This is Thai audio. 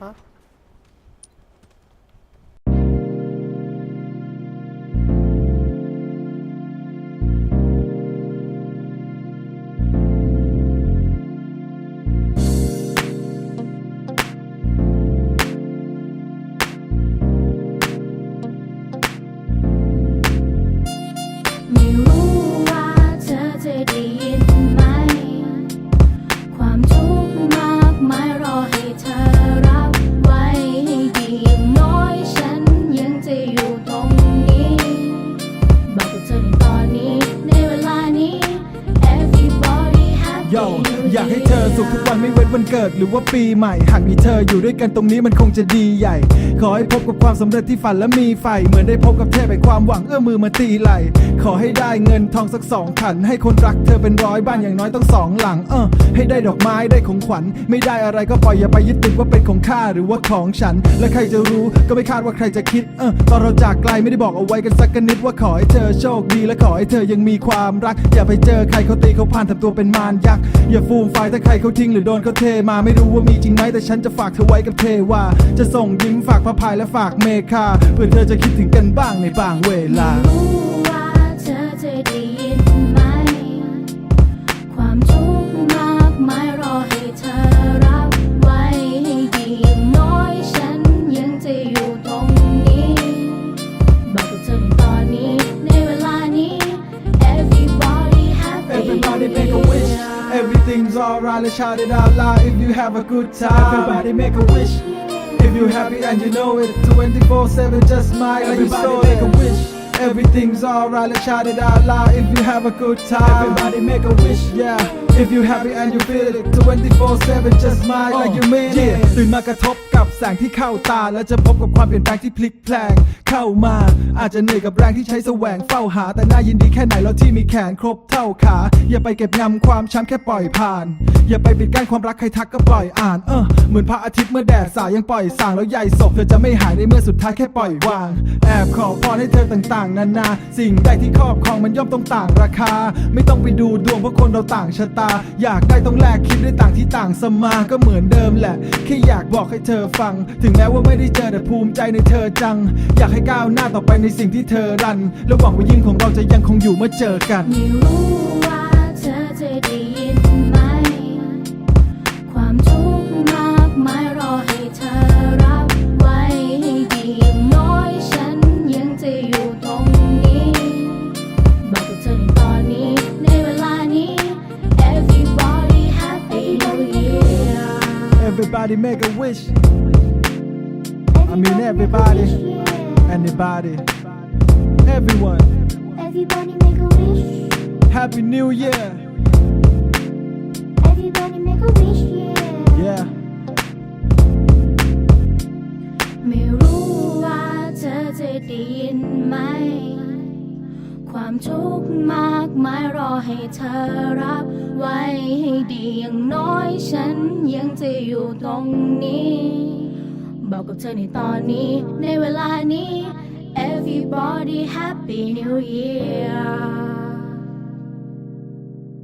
Huh? อยากให้เธอสุขทุกวันไม่เว้นวันเกิดหรือว่าปีใหม่ หากมีเธออยู่ด้วยกันตรงนี้มันคงจะดีใหญ่ ขอให้พบกับความสำเร็จที่ฝันและมีไฟ เหมือนได้พบกับเทพแห่งความหวังเอื้อมือมาตีไหล ขอให้ได้เงินทองสักสองขัน ให้คนรักเธอเป็นร้อยบ้านอย่างน้อยต้องสองหลัง เออ ให้ได้ดอกไม้ได้ของขวัญ ไม่ได้อะไรก็ปล่อยอย่าไปยึดติดว่าเป็นของข้าหรือว่าของฉัน และใครจะรู้ก็ไม่คาดว่าใครจะคิด เออตอนเราจากไกลไม่ได้บอกเอาไว้กันสักนิดว่าขอให้เธอโชคดีและขอให้เธอยังมีความรัก อย่าไปเจอใครเขาตีเขาพานทำตัวเป็นมารยักษ์อย่าฟูมไฟถ้าใครเขาทิ้งหรือโดนเขาเทมาไม่รู้ว่ามีจริงไหมแต่ฉันจะฝากเธอไว้กับเทว่า จะส่งยิ้มฝากพระพายและฝากเมคาเพื่อเธอจะคิดถึงกันบ้างในบางเวลา รู้ว่าเธอจะได้ยิน alright let's shout it out loud if you have a good time. Everybody make a wish. If you're happy and you know it 24-7 just smile like you stole make a wish. Everything's alright let's shout it out loud if you have a good time. Everybody make a wish. Yeah If you happy and you feel it 24-7 just smile like you mean it ตื่นมากระทบกับแสงที่เข้าตา แล้วจะพบกับความเปลี่ยนแปลงที่พลิกแพลงเข้ามา อาจจะเหนื่อยกับแรงที่ใช้แสวงเฝ้าหา แต่น่ายินดีแค่ไหนแล้วที่มีแขนครบเท่าขา อย่าไปเก็บงำความช้ำแค่ปล่อยผ่าน อย่าไปปิดกั้นความรักใครทักก็ปล่อยอ่านเออเหมือนพระอาทิตย์เมื่อแดดสายยังปล่อยส่างแล้วใยศพเธอจะไม่หายในเมื่อสุดท้ายแค่ปล่อยวาง แอบขอพรให้เธอต่างๆ นานา สิ่งใดที่ครอบครองมันย่อมต้องต่างราคา ไม่ต้องไปดูดวงเพราะคนเราต่างชะตาอยากได้ต้องแลกคิดด้วยต่างที่ต่างสมาก็เหมือนเดิมแหละแค่อยากบอกให้เธอฟัง ถึงแม้ว่าไม่ได้เจอแต่ภูมิใจในเธอจัง อยากให้ก้าวหน้าต่อไปในสิ่งที่เธอรัน และหวังว่ายิ้มของเราจะยังคงอยู่เมื่อเจอกัน ไม่รู้ว่าเธอจะได้ยิน Everybody make a wish I mean everybody anybody everyone Everybody make a wish Happy New Year Everybody make a wish yeah yeah ไม่รู้ว่าเธอจะได้ยินไหม ความทุกข์มากมายรอให้เธอรับ ไว้ให้ดีอย่างน้อยฉันยังจะอยู่ตรงนี้ บอกกับเธอในตอนนี้ ในเวลานี้ everybody happy new year